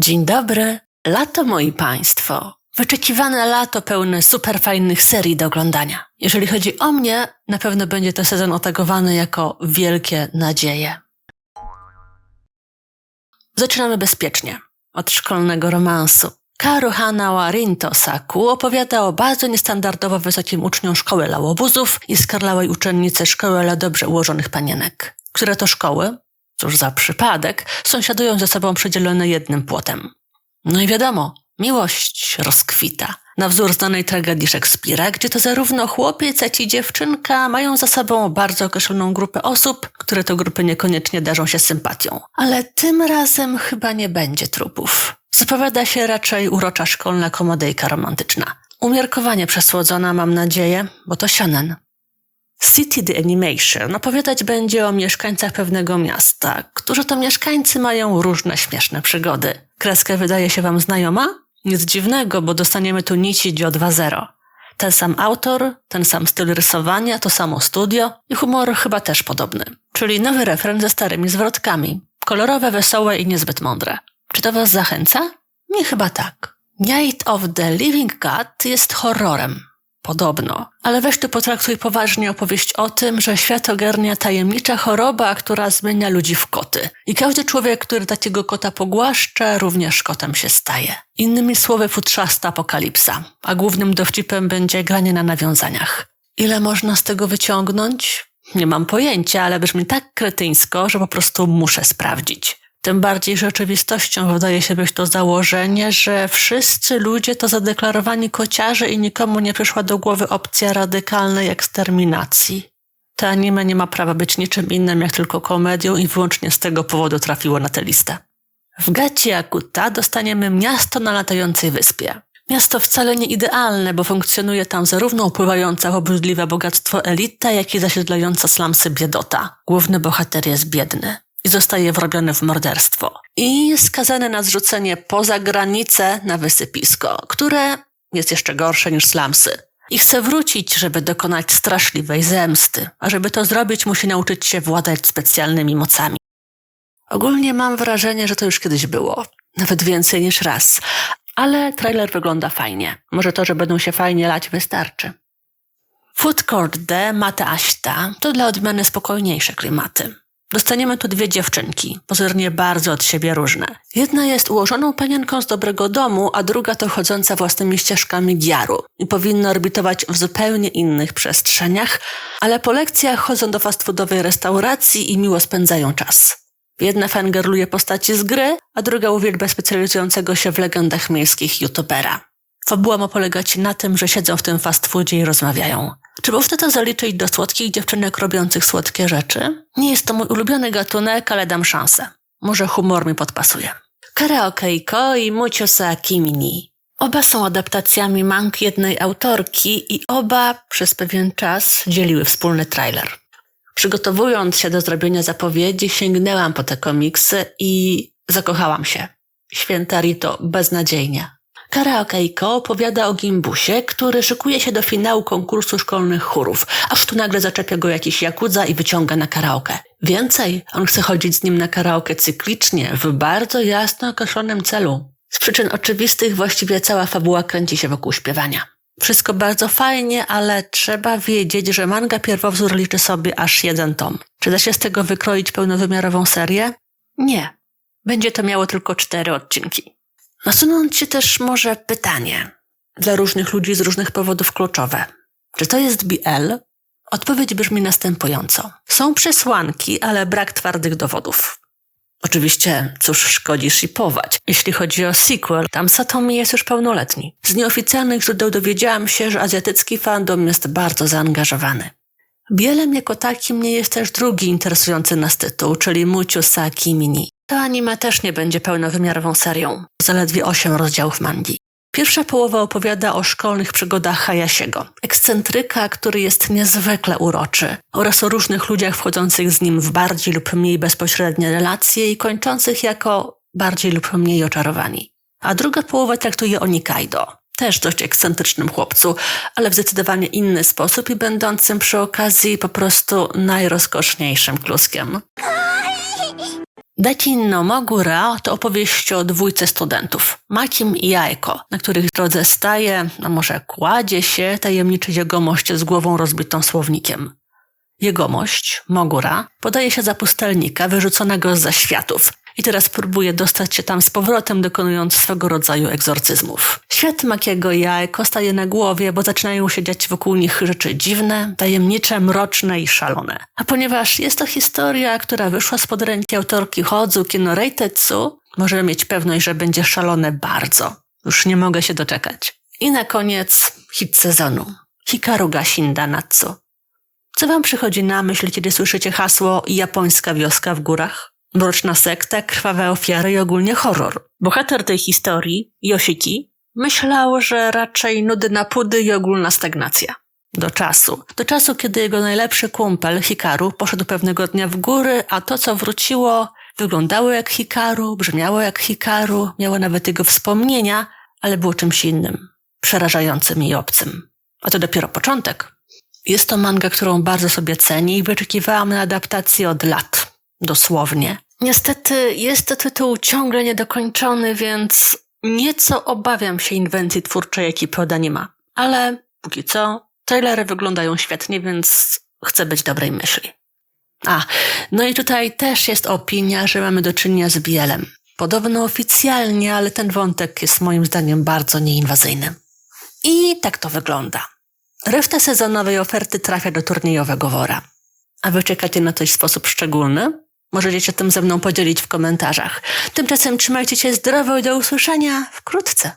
Dzień dobry. Lato, moi państwo. Wyczekiwane lato pełne super fajnych serii do oglądania. Jeżeli chodzi o mnie, na pewno będzie to sezon otagowany jako wielkie nadzieje. Zaczynamy bezpiecznie. Od szkolnego romansu. Karu Hanawa Rinto Saku opowiada o bardzo niestandardowo wysokim uczniom szkoły dla łobuzów i skarlałej uczennicy szkoły dla dobrze ułożonych panienek. Które to szkoły? Cóż za przypadek, sąsiadują ze sobą przydzielone jednym płotem. No i wiadomo, miłość rozkwita. Na wzór znanej tragedii Szekspira, gdzie to zarówno chłopiec, jak i dziewczynka mają za sobą bardzo określoną grupę osób, które to grupy niekoniecznie darzą się sympatią. Ale tym razem chyba nie będzie trupów. Zapowiada się raczej urocza szkolna komodyjka romantyczna. Umiarkowanie przesłodzona, mam nadzieję, bo to shonen. City the Animation opowiadać będzie o mieszkańcach pewnego miasta, którzy to mieszkańcy mają różne śmieszne przygody. Kreska wydaje się wam znajoma? Nic dziwnego, bo dostaniemy tu nici Dio 2.0. Ten sam autor, ten sam styl rysowania, to samo studio i humor chyba też podobny. Czyli nowy refren ze starymi zwrotkami. Kolorowe, wesołe i niezbyt mądre. Czy to was zachęca? Nie chyba tak. Night of the Living God jest horrorem. Podobno. Ale weź tu potraktuj poważnie opowieść o tym, że świat ogarnia tajemnicza choroba, która zmienia ludzi w koty. I każdy człowiek, który takiego kota pogłaszcza, również kotem się staje. Innymi słowy futrzasta apokalipsa, a głównym dowcipem będzie granie na nawiązaniach. Ile można z tego wyciągnąć? Nie mam pojęcia, ale brzmi tak kretyńsko, że po prostu muszę sprawdzić. Tym bardziej rzeczywistością wydaje się być to założenie, że wszyscy ludzie to zadeklarowani kociarze i nikomu nie przyszła do głowy opcja radykalnej eksterminacji. To anime nie ma prawa być niczym innym jak tylko komedią i wyłącznie z tego powodu trafiło na tę listę. W Gaci Akuta dostaniemy miasto na latającej wyspie. Miasto wcale nie idealne, bo funkcjonuje tam zarówno upływająca w obrzydliwe bogactwo elita, jak i zasiedlająca slamsy biedota. Główny bohater jest biedny zostaje wrobiony w morderstwo. I skazany na zrzucenie poza granicę na wysypisko, które jest jeszcze gorsze niż slamsy. I chce wrócić, żeby dokonać straszliwej zemsty. A żeby to zrobić, musi nauczyć się władać specjalnymi mocami. Ogólnie mam wrażenie, że to już kiedyś było. Nawet więcej niż raz. Ale trailer wygląda fajnie. Może to, że będą się fajnie lać, wystarczy. Food Court D Mate Aśta to dla odmiany spokojniejsze klimaty. Dostaniemy tu dwie dziewczynki, pozornie bardzo od siebie różne. Jedna jest ułożoną panienką z dobrego domu, a druga to chodząca własnymi ścieżkami giaru i powinna orbitować w zupełnie innych przestrzeniach, ale po lekcjach chodzą do fast foodowej restauracji i miło spędzają czas. Jedna fangirluje postaci z gry, a druga uwielbia specjalizującego się w legendach miejskich youtubera. Fabuła ma polegać na tym, że siedzą w tym fast foodzie i rozmawiają. Czy można to zaliczyć do słodkich dziewczynek robiących słodkie rzeczy? Nie jest to mój ulubiony gatunek, ale dam szansę. Może humor mi podpasuje. Karaokeiko i Muciosa Kimini. Oba są adaptacjami mang jednej autorki i oba przez pewien czas dzieliły wspólny trailer. Przygotowując się do zrobienia zapowiedzi, sięgnęłam po te komiksy i zakochałam się. Święta Rito beznadziejnie. Karaokeiko opowiada o Gimbusie, który szykuje się do finału konkursu szkolnych chórów, aż tu nagle zaczepia go jakiś jakudza i wyciąga na karaoke. Więcej, on chce chodzić z nim na karaoke cyklicznie, w bardzo jasno określonym celu. Z przyczyn oczywistych właściwie cała fabuła kręci się wokół śpiewania. Wszystko bardzo fajnie, ale trzeba wiedzieć, że manga pierwowzór liczy sobie aż jeden tom. Czy da się z tego wykroić pełnowymiarową serię? Nie. Będzie to miało tylko cztery odcinki. Nasunąć się też może pytanie dla różnych ludzi z różnych powodów kluczowe. Czy to jest BL? Odpowiedź brzmi następująco. Są przesłanki, ale brak twardych dowodów. Oczywiście, cóż szkodzi shipować. Jeśli chodzi o sequel, tam Satomi jest już pełnoletni. Z nieoficjalnych źródeł dowiedziałam się, że azjatycki fandom jest bardzo zaangażowany. Bielem jako takim nie jest też drugi interesujący nas tytuł, czyli Muciu Saki Mini. To anime też nie będzie pełnowymiarową serią. Zaledwie 8 rozdziałów mangi. Pierwsza połowa opowiada o szkolnych przygodach Hayasiego, ekscentryka, który jest niezwykle uroczy, oraz o różnych ludziach wchodzących z nim w bardziej lub mniej bezpośrednie relacje i kończących jako bardziej lub mniej oczarowani. A druga połowa traktuje o Nikaido, też dość ekscentrycznym chłopcu, ale w zdecydowanie inny sposób i będącym przy okazji po prostu najrozkoszniejszym kluskiem. Dakin no Mogura to opowieść o dwójce studentów, Makim i Jajko, na których drodze staje, a może kładzie się tajemniczy jegomość z głową rozbitą słownikiem. Jegomość, Mogura, podaje się za pustelnika wyrzuconego z zaświatów i teraz próbuje dostać się tam z powrotem, dokonując swego rodzaju egzorcyzmów. Świat Makiego i Jajko staje na głowie, bo zaczynają się dziać wokół nich rzeczy dziwne, tajemnicze, mroczne i szalone. A ponieważ jest to historia, która wyszła spod ręki autorki Hodzu Kino Reitetsu, możemy mieć pewność, że będzie szalone bardzo. Już nie mogę się doczekać. I na koniec hit sezonu. Hikaru ga Shinda Natsu. Co wam przychodzi na myśl, kiedy słyszycie hasło japońska wioska w górach? Mroczna sekta, krwawe ofiary i ogólnie horror. Bohater tej historii, Yoshiki, myślał, że raczej nudy na pudy i ogólna stagnacja. Do czasu. Do czasu, kiedy jego najlepszy kumpel, Hikaru, poszedł pewnego dnia w góry, a to, co wróciło, wyglądało jak Hikaru, brzmiało jak Hikaru, miało nawet jego wspomnienia, ale było czymś innym. Przerażającym i obcym. A to dopiero początek. Jest to manga, którą bardzo sobie cenię i wyczekiwałam na adaptację od lat. Dosłownie. Niestety jest to tytuł ciągle niedokończony, więc nieco obawiam się inwencji twórczej ekipy od anima. Ale póki co, trailery wyglądają świetnie, więc chcę być dobrej myśli. A, no i tutaj też jest opinia, że mamy do czynienia z Bielem. Podobno oficjalnie, ale ten wątek jest moim zdaniem bardzo nieinwazyjny. I tak to wygląda. Reszta sezonowej oferty trafia do turniejowego wora. A wy czekacie na coś w sposób szczególny? Możecie się tym ze mną podzielić w komentarzach. Tymczasem trzymajcie się zdrowo i do usłyszenia wkrótce.